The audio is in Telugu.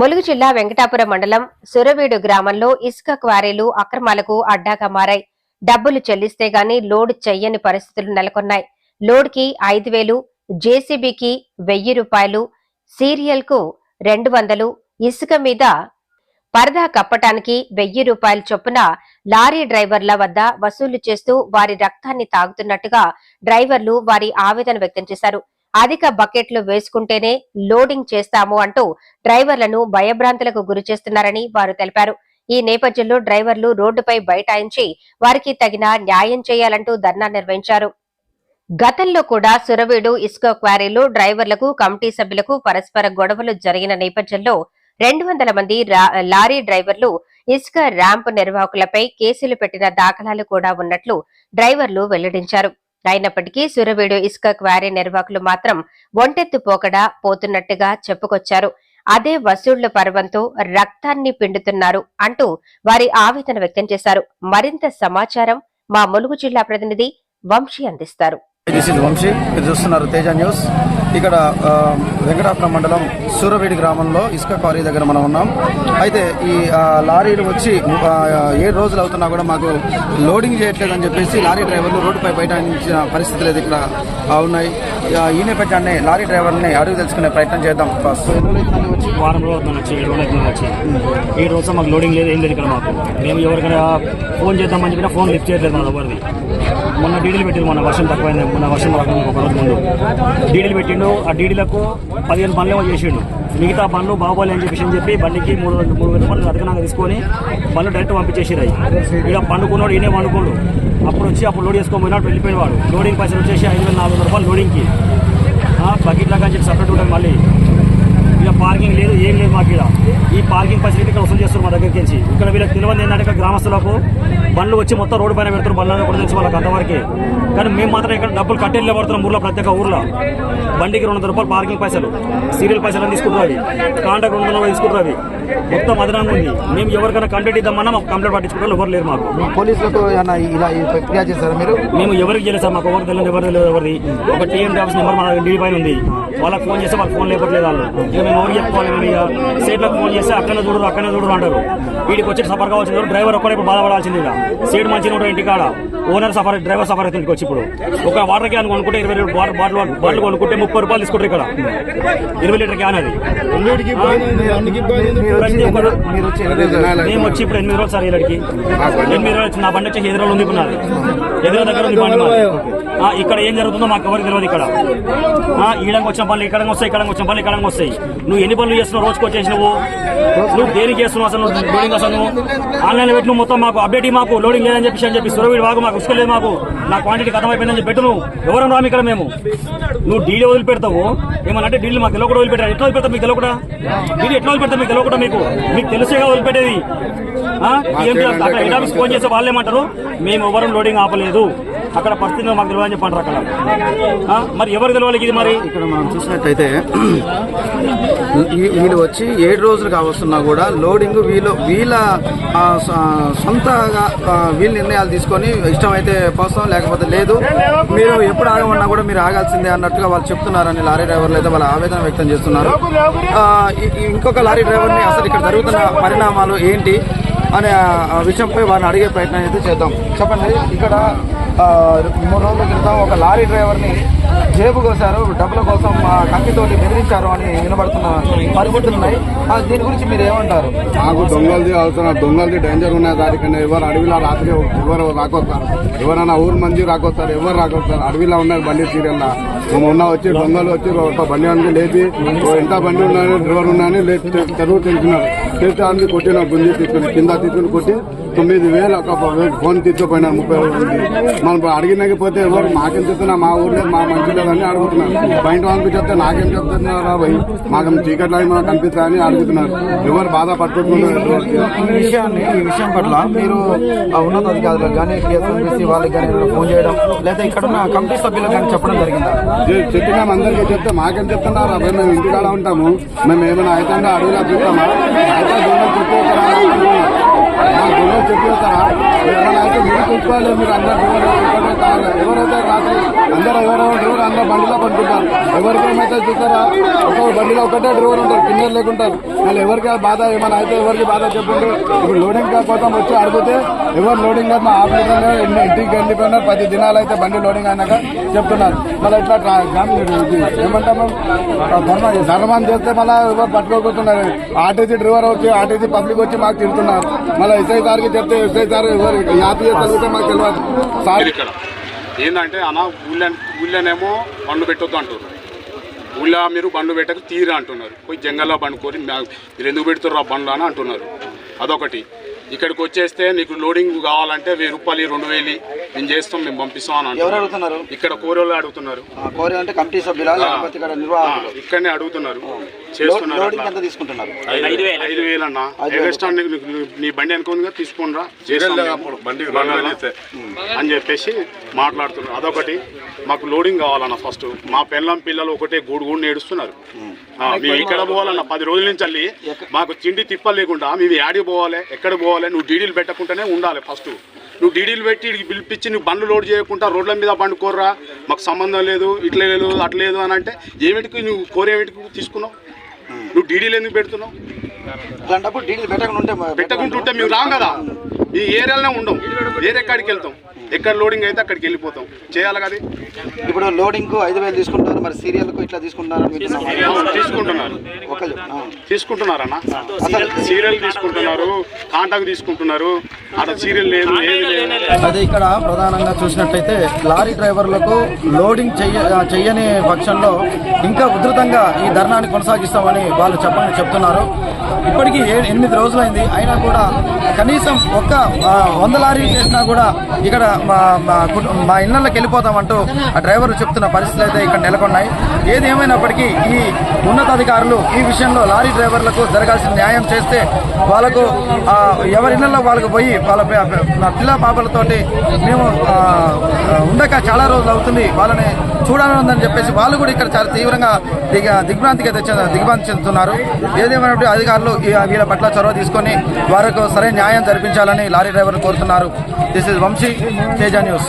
ములుగు జిల్లా వెంకటాపురం మండలం సురవీడు గ్రామంలో ఇసుక క్వారీలు అక్రమాలకు అడ్డాగా మారాయి. డబ్బులు చెల్లిస్తే గాని లోడ్ చెయ్యని పరిస్థితులు నెలకొన్నాయి. లోడ్కి ఐదు వేలు జేసీబీకి వెయ్యి రూపాయలు సీరియల్కు రెండు వందలు ఇసుక మీద పరదా కప్పటానికి వెయ్యి రూపాయల చొప్పున లారీ డ్రైవర్ల వద్ద వసూలు చేస్తూ వారి రక్తాన్ని తాగుతున్నట్టుగా డ్రైవర్లు వారి ఆవేదన వ్యక్తం చేశారు. అధిక బకెట్లు వేసుకుంటేనే లోడింగ్ చేస్తాము అంటూ డ్రైవర్లను భయభ్రాంతులకు గురి చేస్తున్నారని వారు తెలిపారు. ఈ నేపథ్యంలో డ్రైవర్లు రోడ్డుపై బైఠాయించి వారికి తగిన న్యాయం చేయాలంటూ ధర్నా నిర్వహించారు. గతంలో కూడా సురవీడు ఇసుక క్వారీలో డ్రైవర్లకు కమిటీ సభ్యులకు పరస్పర గొడవలు జరిగిన నేపథ్యంలో రెండు వందల మంది లారీ డ్రైవర్లు ఇసుక ర్యాంప్ నిర్వాహకులపై కేసులు పెట్టిన దాఖలాలు కూడా ఉన్నట్లు డ్రైవర్లు వెల్లడించారు. అయినప్పటికీ సురవీడు ఇసుక క్వారీ నిర్వాహకులు మాత్రం ఒంటెత్తు పోకడా పోతున్నట్టుగా చెప్పుకొచ్చారు. అదే వసూళ్ళ పర్వంతో రక్తాన్ని పిండుతున్నారు అంటూ వారి ఆవేదన వ్యక్తం చేశారు. మరింత సమాచారం మా ములుగు జిల్లా ప్రతినిధి వంశీ అందిస్తారు. వంశీ చూస్తున్నారు తేజ న్యూస్. ఇక్కడ ఆ, వెంకటాపురం మండలం సూరవేడి గ్రామంలో ఇసుక క్వారీ దగ్గర మనం ఉన్నాం. అయితే ఈ లారీలు వచ్చి ఏ రోజులు అవుతున్నా కూడా మాకు లోడింగ్ చేయట్లేదని చెప్పేసి లారీ డ్రైవర్లు రోడ్డుపై బైఠాయించిన పరిస్థితులు అయితే ఇక్కడ ఉన్నాయి. ఈ నేపథ్యాన్ని లారీ డ్రైవర్ని అడుగు తెలుసుకునే ప్రయత్నం చేద్దాం. ఫస్ట్ వారం రోజులు వచ్చి ఏడు రోజులు వచ్చి ఈ రోజు మాకు లోడింగ్ లేదు ఏం లేదు ఇక్కడ మాకు. మేము ఎవరికైనా ఫోన్ చేద్దామని చెప్పినా ఫోన్ లిఫ్ట్ చేయట్లేదు మన ఎవరిది. మొన్న డీడీలు పెట్టిండు మొన్న వర్షం తక్కువైంది మొన్న వర్షం రాకుండా ఒక రోజు ముందు. డీడీలు పెట్టిండు ఆ డీడీలకు పదిహేను పనులు ఏమో చేసిండు. మిగతా పనులు బాగోలే అని చెప్పేసి అని చెప్పి బండికి మూడు మూడు వేల రూపాయలు అదనంగా తీసుకొని బండ్లు డైరెక్ట్ పంపించేసిరాయి ఇక పండుకున్నాడు ఈయనే పండుకోడు అప్పుడు వచ్చి అప్పుడు లోడ్ చేసుకొని పోయినాడు వెళ్ళిపోయిన వాడు. లోడింగ్ పైసలు వచ్చేసి ఐదు వేల నాలుగు వందల రూపాయలు లోడింగ్కి. బకెట్ లాగా అని చెప్పి సపరేట్ ఉంటుంది మళ్ళీ. ఇక పార్కింగ్ లేదు ఏం లేదు మాకు ఇక్కడ. ఈ పార్కింగ్ ఫెసిలిటీ ఇక్కడ వసూలు చేస్తారు మా దగ్గరికి నుంచి. ఇక్కడ వీళ్ళకి తెలియదు ఏంటంటే ఇక్కడ గ్రామస్తులకు బండ్లు వచ్చి మొత్తం రోడ్డు పైన పెడతారు బండ్లను కూడా తెలిసి వాళ్ళకి అంతవరకే. కానీ మేము మాత్రం ఇక్కడ డబ్బులు కట్టెళ్ళే పడుతున్నాం ఊర్లో ప్రతి ఒక్క ఊర్లో. బండికి రెండు వందల రూపాయలు పార్కింగ్ పైసలు సీరియల్ పైసలు అని తీసుకుంటారు అవి. కాంటాక్ట్ రెండు వందల తీసుకుంటారు అవి. మొత్తం అదనంగా ఉంది. మేము ఎవరికైనా కంప్లైంట్ ఇద్దామన్నా మాకు కంప్లైంట్ పట్టించుకుంటారు ఎవరు లేరు మాకు. పోలీసులకు ఇలా చేశారా మీరు? మేము ఎవరికి చేయలేదు సార్ మాకు ఎవరు తెలియదు ఎవరు తెలియదు ఎవరిది. ఒక టీఎంటీ ఆఫీస్ నెంబర్ మన ఢిల్లీ పైన ఉంది. వాళ్ళకి ఫోన్ చేస్తే వాళ్ళకి ఫోన్ లేకపోలేదు వాళ్ళు. ఇక మేము ఎవరికి చెప్పుకోవాలి ఇక సేట్లకు ఫోన్ చేస్తే అక్కడనే చూడరు అక్కడనే చూడరు అంటారు. వీడికి వచ్చి సఫర్ కావాల్సింది ఎవరు డ్రైవర్ ఒక్కడే ఇప్పుడు బాధపడాల్సింది ఇక సేట్ మంచిగా ఉంటాడు ఇంటికాడ ఓనర్ సఫర్ డ్రైవర్ సఫర్ అవుతుంది వచ్చి ఇప్పుడు. ఒక వాటర్ క్యాన్ కొనుక్కుంటే ఇరవై రెండు బాటిల్ బాటిల్ బాటిల్ కొనుక్కుంటే ముప్పై రూపాయలు తీసుకుంటారు ఇక్కడ. ఇరవై లీటర్ క్యాన్ అది. మేము వచ్చి ఇప్పుడు ఎనిమిది రోజులు సార్ ఇక్కడికి ఎనిమిది రోజులు వచ్చి నా బండి వచ్చి ఎదురు ఉంది ఇప్పుడు నాది. ఎదురు దగ్గర ఉంది బండి ఇక్కడ ఏం జరుగుతుందో మాకు ఎవరికి తెలియదు ఇక్కడ. ఆ, ఈడంగా వచ్చిన పనులు ఇక్కడ వస్తాయి ఇక్కడ వచ్చిన పనులు ఇక్కడ వస్తాయి. నువ్వు ఎన్ని పనులు చేస్తున్నావు? రోజుకు వచ్చేసి నువ్వు? నువ్వు దేనికి చేస్తున్నావు అసలు? లోడింగ్ అసలు? ఆన్లైన్ పెట్టి నువ్వు మొత్తం మాకు అప్డేట్ మాకు లోడింగ్ లేదని చెప్పి అని చెప్పి సురవీడి బాగు మాకు ఉసుకలేదు మాకు. నా క్వాంటిటీ ఖతం అయిపోయిందని చెప్పి పెట్టు నువ్వు ఎవరం రాము ఇక్కడ మేము? నువ్వు డీలే వదిలిపెడతావు? ఏమన్నంటే డీలీ మాకు తెలియకుండా వదిలిపెట్టారు. ఎట్లా వదిలిపెడతావు మీకు తెలియకుండా డీలీ ఎట్లా వదిలిపెడతావు మీకు తెలియకుండా మీకు? మీకు తెలిసేగా వదిలిపెట్టేది. ఆ? అక్కడ హెడ్ ఆఫీస్ ఫోన్ చేస్తే వాళ్ళు ఏమంటారు మేము ఎవరం లోడింగ్ ఆపలేదు. అక్కడ పరిస్థితి మాకు తెలియదని చెప్పంటారు అక్కడ. మరి ఎవరు తెలియాలి ఇది మరి? ఇక్కడ మనం చూసినట్టయితే వీళ్ళు వచ్చి ఏడు రోజులు కావస్తున్నా కూడా లోడింగ్ వీళ్ళు వీళ్ళ సొంతగా వీళ్ళు వీళ్ళ నిర్ణయాలు తీసుకొని ఇష్టమైతే పోస్తాం లేకపోతే లేదు. మీరు ఎప్పుడు ఆగమన్నా కూడా మీరు ఆగాల్సిందే అన్నట్టుగా వాళ్ళు చెప్తున్నారని లారీ డ్రైవర్లు అయితే వాళ్ళ ఆవేదన వ్యక్తం చేస్తున్నారు. ఆ, ఇంకొక లారీ డ్రైవర్ని అసలు ఇక్కడ జరుగుతున్న పరిణామాలు ఏంటి అనే విషయంపై వారిని అడిగే ప్రయత్నం అయితే చేద్దాం. చెప్పండి ఇక్కడ మూడు రోజుల క్రితం ఒక లారీ డ్రైవర్ని జేబు కోసారు. డబ్బుల కోసం ఆ కత్తితోటి బెదిరించారు అని వినబడుతున్న పరిస్థితులు ఉన్నాయి. ఆ, దీని గురించి మీరు ఏమంటారు? నాకు దొంగలది అవసరం దొంగలది డేంజర్ ఉన్నాయి దానికన్నా ఎవరు అడవిలో రాత్రి ఎవరు రాకొస్తారు? ఎవరైనా ఊరు మంది రాకొస్తారు ఎవరు రాకొస్తారు? అడవిలో ఉన్నారు బండి సీరియల్లా మేము ఉన్న వచ్చి దొంగలు వచ్చి ఒక బండి అనేది లేచి ఎంత బండి ఉన్నాయని డ్రైవర్ ఉన్నాయని లేచి తెరువు తెలిసినారు తెలిసి అందుకు కొట్టిన గుంజి తీసుకుని కింద తీసుకుని కొట్టి తొమ్మిది వేలు ఒక ఫోన్ తీసుకుపోయినారు ముప్పై ఉంది. మనం అడిగినకపోతే ఎవరు మాకేం చెప్తున్నా మా ఊర్లో మా మంచిలో అని అడుగుతున్నారు. బయట వాళ్ళకి చెప్తే నాకేం చెప్తున్నారా భయ్? మాకు చీకట్లో మనకు కనిపిస్తాయని అడుగుతున్నారు. ఎవరు బాధ పట్టుకుంటున్నారు ఈ విషయాన్ని ఈ విషయం పట్ల మీరు ఆ ఉన్నత అధికారులకు కానీ టీఎస్ఎంబీసీ వాళ్ళకి కానీ ఫోన్ చేయడం లేదా ఇక్కడ ఉన్న కమిటీ సభ్యులకు కానీ చెప్పడం జరిగిందా? చెప్పినాం అందరికీ చెప్తే మాకేం చెప్తున్నారు? అబ్బాయి మేము ఇంటికాడ ఉంటాము. మేము ఏమైనా అయితే అడవిలో చూస్తామా అయితే చెప్పేస్తారా మా దొంగలు చెప్పేస్తారా ఏమైనా ఎవరైతే రాత్రి అందరూ ఎవరెవరు డ్రైవర్ అందరూ బండిలో పడుకుంటారు. ఎవరికి చూస్తారా ఒక బండిలో ఒకటే డ్రైవర్ ఉంటారు కింద లేకుంటారు. మళ్ళీ ఎవరికి బాధ ఏమైనా అయితే ఎవరికి బాధ చెప్పండి ఇప్పుడు లోడింగ్ కోసం వచ్చి అడిగితే ఎవరు లోడింగ్ మా ఆఫీసులో ఇంటికి వెళ్ళిపోయినారు పది దినాలు అయితే బండి లోడింగ్ అయినాక చెప్తున్నారు. మళ్ళీ ఇట్లా ఏమంటాము? ధర్మ ధర్మం చేస్తే మళ్ళీ ఎవరు పట్టుకోకపోతున్నారు. ఆర్టీసీ డ్రైవర్ వచ్చి ఆర్టీసీ పబ్లిక్ వచ్చి మాకు తింటున్నారు మళ్ళీ ఎస్ఐ సార్కి చెప్తే ఎస్ఐ సార్ ఎవరు యాప్ చదివితే మాకు తెలియదు సార్ ఇక్కడ. ఏంటంటే అన్న ఊళ్ళో ఊళ్ళోనేమో బండ్లు పెట్టొద్దు అంటున్నారు. ఊళ్ళో మీరు బండ్లు పెట్టక తీరు అంటున్నారు. పోయి జంగల్లో బండుకొని మీరు ఎందుకు పెడుతున్నారు ఆ బండ్లు అని అంటున్నారు. అదొకటి. ఇక్కడికి వచ్చేస్తే నీకు లోడింగ్ కావాలంటే వెయ్యి రూపాయలు రెండు వేలు మేము చేస్తాం మేము పంపిస్తాం అని ఎవరు అడుగుతున్నారు? ఇక్కడ కోరోళ్ళు అడుగుతున్నారు. ఆ, కోరి అంటే కమిటీ సభ్యులా లేకపోతే ఇక్కడ ఆ, నిర్వాహకులు ఇక్కడనే అడుగుతున్నారు. చేస్తున్నారు లోడింగ్ అట్లా. ఎంత తీసుకుంటున్నారు? ఐదు వేలు. ఐదు వేలు. అన్న ఎగస్ట్రాన్ నీ బండి అనుకోని తీసుకోనరా. అని చెప్పేసి మాట్లాడుతున్నారు. అదొకటి. మాకు లోడింగ్ కావాలన్న ఫస్ట్ మా పిల్లం పిల్లలు ఒకటే గూడు గూడు నేడుస్తున్నారు. మేము ఇక్కడ పోవాలన్న? పది రోజుల నుంచి వెళ్ళి మాకు తిండి తిప్ప లేకుండా మేము యాడికి పోవాలి ఎక్కడ పోవాలి నువ్వు డీడీలు పెట్టకుండానే ఉండాలి ఫస్ట్. నువ్వు డీడీలు పెట్టి పిలిపించి నువ్వు బండ్లు లోడ్ చేయకుండా రోడ్ల మీద బండి కోర్రా మాకు సంబంధం లేదు ఇట్లా లేదు అట్లా లేదు అని అంటే ఏమిటికి నువ్వు కోరేమిటికి తీసుకున్నావు? నువ్వు డీడీలు ఎందుకు పెడుతున్నావు? అలాంటప్పుడు డీడీలు పెట్టకుండా ఉంటే మ- పెట్టకుంటుంటే మేము రాం కదా. ఈ ఏరియాలోనే ఉండం. వేరే ఎక్కడికి వెళ్తాం. ఎక్కడ లోడింగ్ అయితే అక్కడికి వెళ్ళిపోతాం. చేయాలి కదా ఇప్పుడు లోడింగ్కు ఐదు వేలు తీసుకుంటారు మరి సీరియల్కు ఇట్లా తీసుకుంటున్నారు తీసుకుంటున్నారు. తీసుకుంటున్నారన్న? సీరియల్ తీసుకుంటున్నారు. కాంటాక్ట్ తీసుకుంటున్నారు. అదే ఇక్కడ ప్రధానంగా చూసినట్లయితే లారీ డ్రైవర్లకు లోడింగ్ చెయ్య చెయ్యని పక్షంలో ఇంకా ఉధృతంగా ఈ ధర్నాన్ని కొనసాగిస్తామని వాళ్ళు చెప్పని చెప్తున్నారు. ఇప్పటికీ ఏ ఎనిమిది రోజులైంది. అయినా కూడా కనీసం ఒక్క వంద లారీ చేసినా కూడా ఇక్కడ మా మా కుటు- మా ఇళ్ళకి వెళ్ళిపోతామంటూ ఆ డ్రైవర్లు చెప్తున్న పరిస్థితులు అయితే ఇక్కడ నెలకొన్నాయి. ఏది ఏమైనప్పటికీ ఈ ఉన్నతాధికారులు ఈ విషయంలో లారీ డ్రైవర్లకు జరగాల్సిన న్యాయం చేస్తే వాళ్ళకు ఎవరి ఇళ్ళలో వాళ్ళకు పోయి వాళ్ళ పిల్ల పాపలతోటి మేము ఉండక చాలా రోజులు అవుతుంది. వాళ్ళని చూడాలని ఉందని చెప్పేసి వాళ్ళు కూడా ఇక్కడ చాలా తీవ్రంగా దిగ దిగ్భ్రాంతికి అయితే దిగ్భ్రాంతి చెందుతున్నారు. ఏదేమైనప్పుడు అధికారులు ఈ- వీళ్ళ పట్ల చొరవ తీసుకొని వారికి సరైన న్యాయం జరిపించాలని లారీ డ్రైవర్లు కోరుతున్నారు. This is Vamshi Teja news.